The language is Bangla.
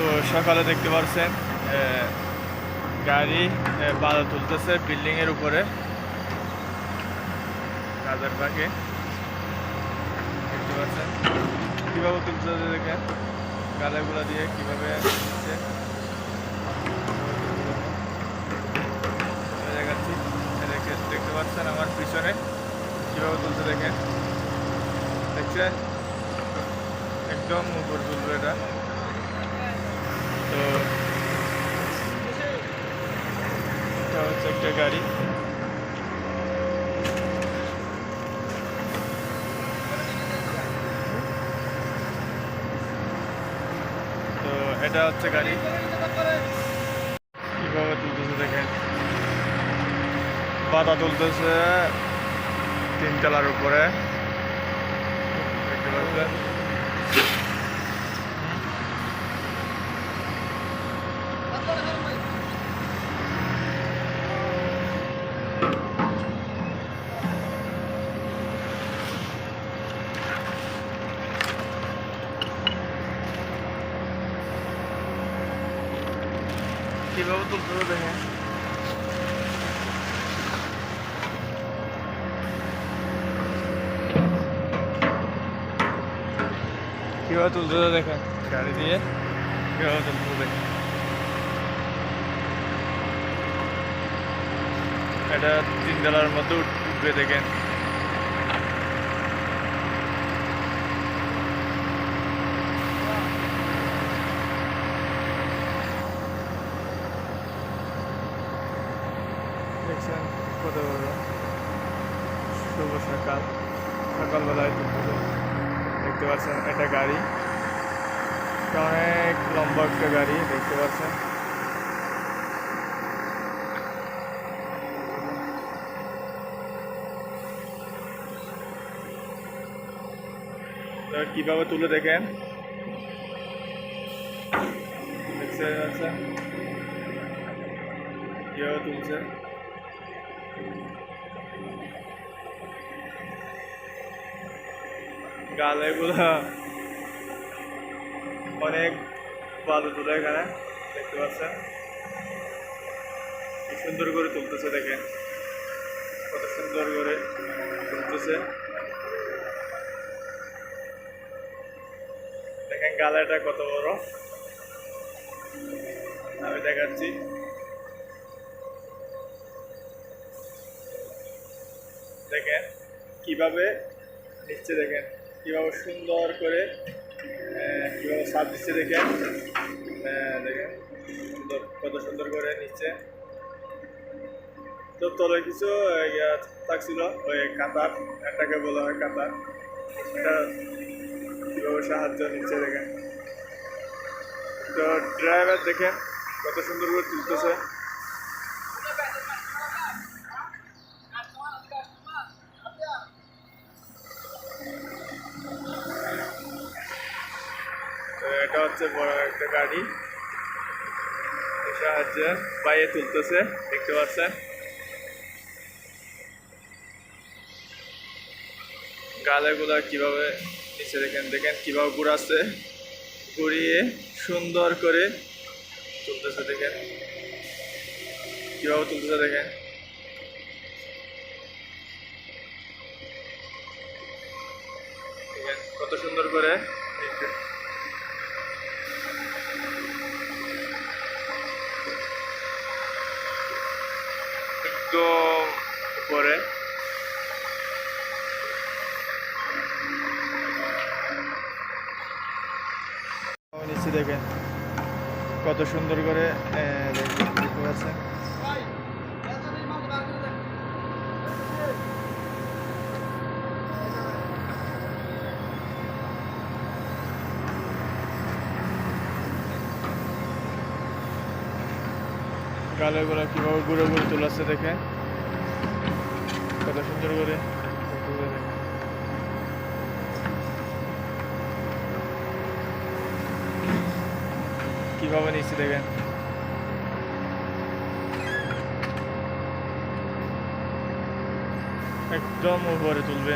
তো সকালে দেখতে পাচ্ছেন গাড়ি বাধা তুলতেছে বিল্ডিং এর উপরে। কাজের ফাঁকে। দেখতে পাচ্ছেন। কীভাবে তুলতেছে দেখেন। গালাগুলা দিয়ে কীভাবে চলে দেখাচ্ছি। দেখে- দেখতে পাচ্ছেন আমার পিছনে কীভাবে তুলতে দেখেন। দেখছেন? একদম উপর তুলবে এটা। তো এটা হচ্ছে একটা গাড়ি। তো এটা হচ্ছে গাড়ি কীভাবে তুলতেছে দেখেন পাতা তুলতেছে তিনতলার উপরে দেখতে পাচ্ছেন কীভাবে তুলতেছে দেখেন কীভাবে তুলতেছে দেখেন গাড়ি দিয়ে কীভাবে তুলতেছে দেখেন এটা তিন তলার মধ্যে উঠ- উঠবে দেখেন। দেখছেন কত সকাল। সকালবেলায় দেখতে পাচ্ছেন, এটা গাড়ি। অনেক লম্বা একটা গাড়ি, দেখতে পাচ্ছেন। কীভাবে তুলে দেখেন? পাচ্ছেন কীভাবে তুলছে? গালেগুলো অনেক ভালো তুলে এখানে, দেখতে পাচ্ছেন? সুন্দর করে তুলতেছে দেখেন। কত সুন্দর করে তুলতেছে। গালাটা কত বড়? আমি দেখাচ্ছি। দেখেন, কীভাবে নিচ্ছে দেখেন, কীভাবে সুন্দর করে কীভাবে সাপ দিচ্ছে দেখেন। দেখেন, সুন্দর, কত সুন্দর করে নিচ্ছে তো তলে কিছু থাকছিল, ওই কাতার, একটাকে বলা হয় কাতার। কীভাবে সাহায্য নিচ্ছে দেখেন। তো ড্রাইভার দেখেন কত সুন্দর করে তুলতেছে এটা হচ্ছে বড় একটা গাড়ি। সাহায্যে বাইরে তুলতেছে, দেখতে পাচ্ছেন। গালাগুলা কীভাবে নিচে দেখেন দেখেন কীভাবে ঘুরাচ্ছে ঘুরিয়ে সুন্দর করে তুলতেছে, দেখেন। কীভাবে তুলতেছে, দেখেন। কত সুন্দর করে। একদম উপরে। নিচে দেখেন। কত সুন্দর করে পাচ্ছেন গালেগুলো কীভাবে ঘুরে ঘুরে তোলাচ্ছে দেখে কত সুন্দর করে তুলে দেখেন। কীভাবে নিচ্ছে দেখেন। একদম উপরে তুলবে।